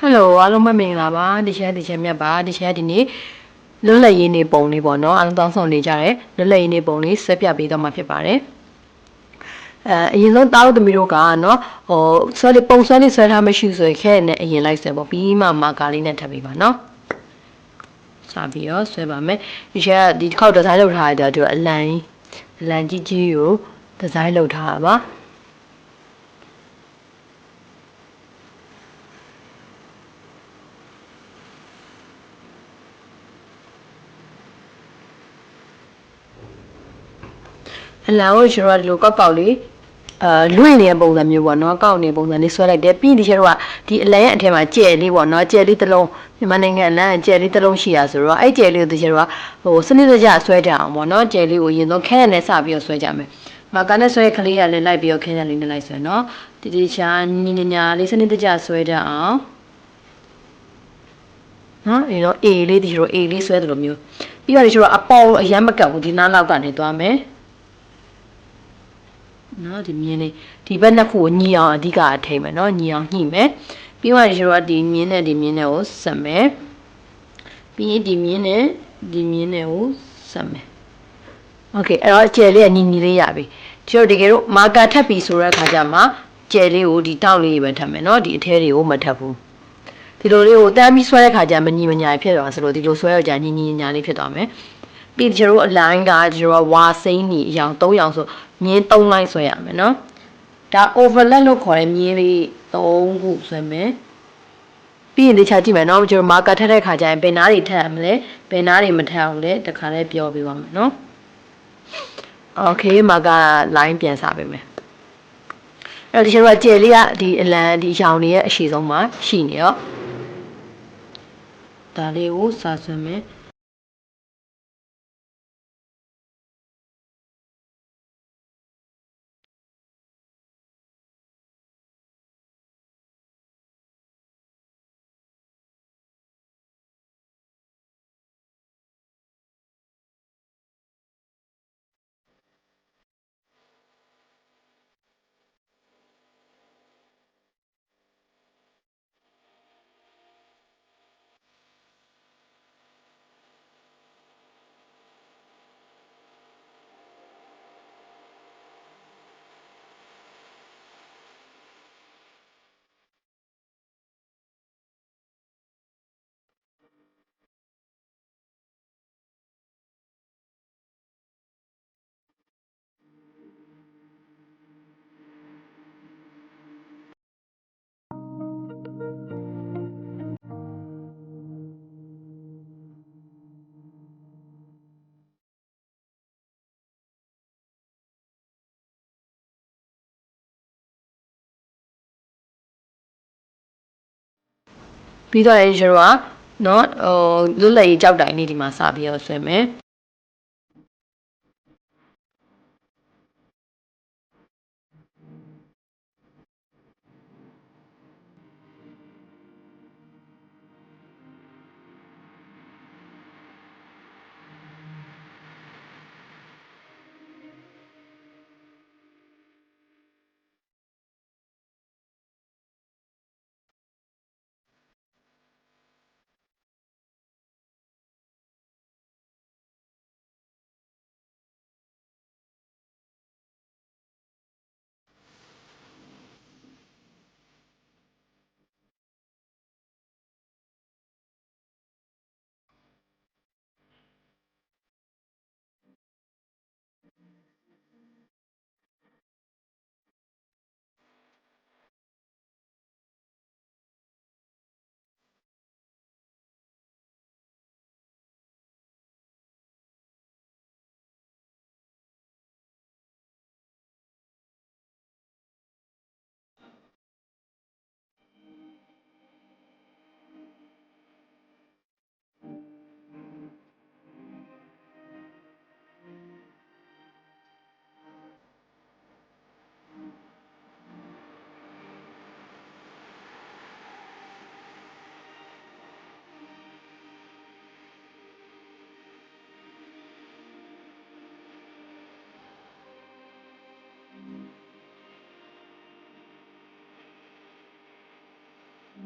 ဟယ်လိုအားလုံးပဲမင်္ဂလာပါဒီချက်ဒီချက်မြတ်ပါဒီချက်ဒီနေ့လွတ်လပ်ရေးနေပုံလေးပေါ့နော်အားလုံးတောင်းဆောင်နေကြတယ်လွတ်လပ်ရေးနေပုံလေးဆက်ပြပေးတော့မှာဖြစ်ပါတယ်အဲအရင်ဆုံးတားတို့သမီးတို့ကနော်ဟိုဆွဲလေးပုံဆွဲလေးဆွဲထားမရှိဆိုရင်ခဲနဲ့အရင်လိုက်ဆွဲပေါ့ပြီးမှမာကာလေးနဲ့ထပ်ပေးပါနော်စပြီးတော့ဆွဲပါမယ်ဒီချက်ကဒီတစ်ခေါက်ဒီဇိုင်းလုပ်ထားတဲ့အတွက်အလံကြီးအလံကြီးကြီးကိုဒီဇိုင်းလုပ်ထားတာပါ အလံကိုကျွန်တော်ကဒီလိုကောက်ကောက်လေးအာလွင့်နေတဲ့ပုံစံမျိုးပေါ့နော်ကောက်နေတဲ့ပုံစံလေးဆွဲလိုက်တယ်ပြီးရင်ဒီကျွန်တော်ကဒီအလံရဲ့အထက်မှာကြဲလေးပေါ့နော်ကြဲလေးတစ်လုံးမြန်မာနိုင်ငံအလံကကြဲလေးတစ်လုံးရှိရဆိုတော့အဲ့ကြဲလေးကိုဒီကျွန်တော်ကဟိုစနစ်တကျဆွဲကြအောင်ပေါ့နော်ကြဲလေးကိုရင်ဆုံးခဲနဲ့စပြီးတော့ဆွဲကြမယ်မာကာနဲ့ဆွဲကလေးရလည်းလိုက်ပြီးတော့ခဲနဲ့လေးနဲ့လိုက်ဆွဲနော်ဒီဒီချာညီညီညာလေးစနစ်တကျဆွဲကြအောင်နော်ဒီတော့ A လေးဒီကျွန်တော် A လေးဆွဲတယ်လို့မျိုးပြီးတော့ဒီကျွန်တော်အပေါ်အရမ်းမကတ်ဘူးဒီနားလောက်ကနေသွားမယ် နော်ဒီမြင်းလေးဒီဘက်နှစ်ခုကိုညီအောင်အဓိကအထိမ့်မယ်နော်ညီအောင်ညှိမယ်ပြီးမှကျတော့ဒီမြင်းနဲ့ဒီမြင်းနဲ့ကိုဆက်မယ်ပြီးရင်ဒီမြင်းနဲ့ဒီမြင်းနဲ့ကိုဆက်မယ်โอเคအဲ့တော့ကျယ်လေးကညီညီလေးရပြီကျတော့တကယ်လို့မာကာထပ်ပြီဆိုတဲ့အခါကျမှကျယ်လေးကိုဒီတောက်လေးပဲထပ်မယ်နော်ဒီအထဲတွေကိုမထပ်ဘူးဒီလိုလေးကိုတန်းပြီးဆွဲတဲ့ခါကျမညီမညာဖြစ်သွားဆိုလို့ဒီလိုဆွဲရကြညီညီညာလေးဖြစ်သွားမယ် ပြီးကျတော့အလိုင်းကကျတော့ဝါစိမ့်ညီအယောင်၃ယောင်ဆို မြင်း3 line ဆွဲရမယ်နော်ဒါ overlap လို့ခေါ်တဲ့မြင်းလေး3ခုဆွဲမယ်ပြီးရင်တခြားကြည့်မယ်နော်ကျွန်တော် marker ထပ်တဲ့ခါကျရင်ဘယ်နားတွေထပ်ရမလဲဘယ်နားတွေမထပ်အောင်လဲတခါလဲပြောပြပါမယ်နော် okay marker line ပြန်စားပေးမယ်အဲ့တော့ဒီကျွန်တော်ကကြယ်လေးကဒီအလံဒီရောင်တွေရဲ့အရှိဆုံးမှာရှိနေရောဒါလေးကိုစာဆွဲမယ် ပြီးတော့လည်းကျွန်တော်ကနော်ဟိုလွတ်လပ်ရေးကြောက်တိုင်လေးဒီမှာစပြီးတော့ဆွဲမယ်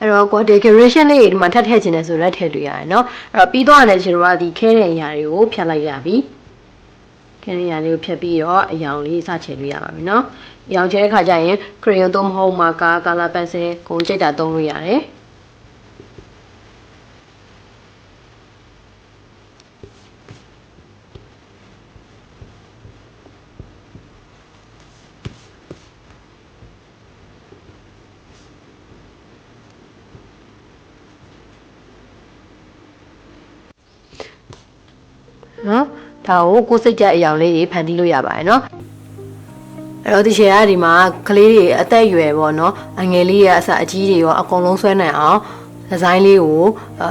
အဲ့တော့ကို decoration လေးတွေဒီမှာထပ်ထည့်ခြင်းနဲ့ဆိုတော့ထည့်လို့ရတယ်เนาะအဲ့တော့ပြီးတော့လည်းကျွန်တော်ကဒီခဲတဲ့အရာတွေကိုဖြတ်လိုက်ရပြီခဲတဲ့အရာလေးကိုဖြတ်ပြီးတော့အရောင်လေးစချယ်လို့ရပါပြီเนาะအရောင်ချယ်တဲ့ခါကျရင် crayon သုံးမဟုတ်မှာကာ color pencil ကိုကြိတ်တာသုံးလို့ရတယ် နော်ဒါကိုကိုယ်စိတ်ကြအယောင်လေးတွေဖန်တီးလို့ရပါတယ်နော်အဲ့တော့ဒီရှယ်ကဒီမှာကလေးတွေအသက်အရွယ်ပေါ့နော်အငယ်လေးရအစအကြီးတွေရောအကုန်လုံးဆွဲနိုင်အောင်ဒီဇိုင်းလေးကို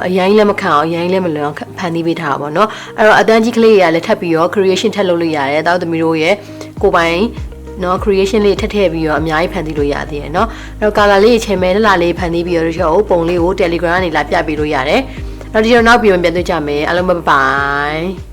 အရင်လည်းမခံအောင်အရင်လည်းမလွန်အောင်ဖန်တီးပေးထားတာပေါ့နော်အဲ့တော့အတန်းကြီးကလေးတွေကလည်းထပ်ပြီးတော့ creation ထပ်လုပ်လို့ရတယ်တောက်သမီးတို့ရဲ့ကိုယ်ပိုင်နော် creation လေးထပ်ထည့်ပြီးတော့အများကြီးဖန်တီးလို့ရသေးတယ်เนาะအဲ့တော့ color လေးချိန်မဲလာလေးဖန်တီးပြီးတော့တချို့ပုံလေးကို Telegram ကနေလာပြပေးလို့ရတယ်အဲ့တော့ဒီတော့နောက်ပြီးမှပြန်တွေ့ကြမယ်အားလုံးဘိုင်ဘိုင်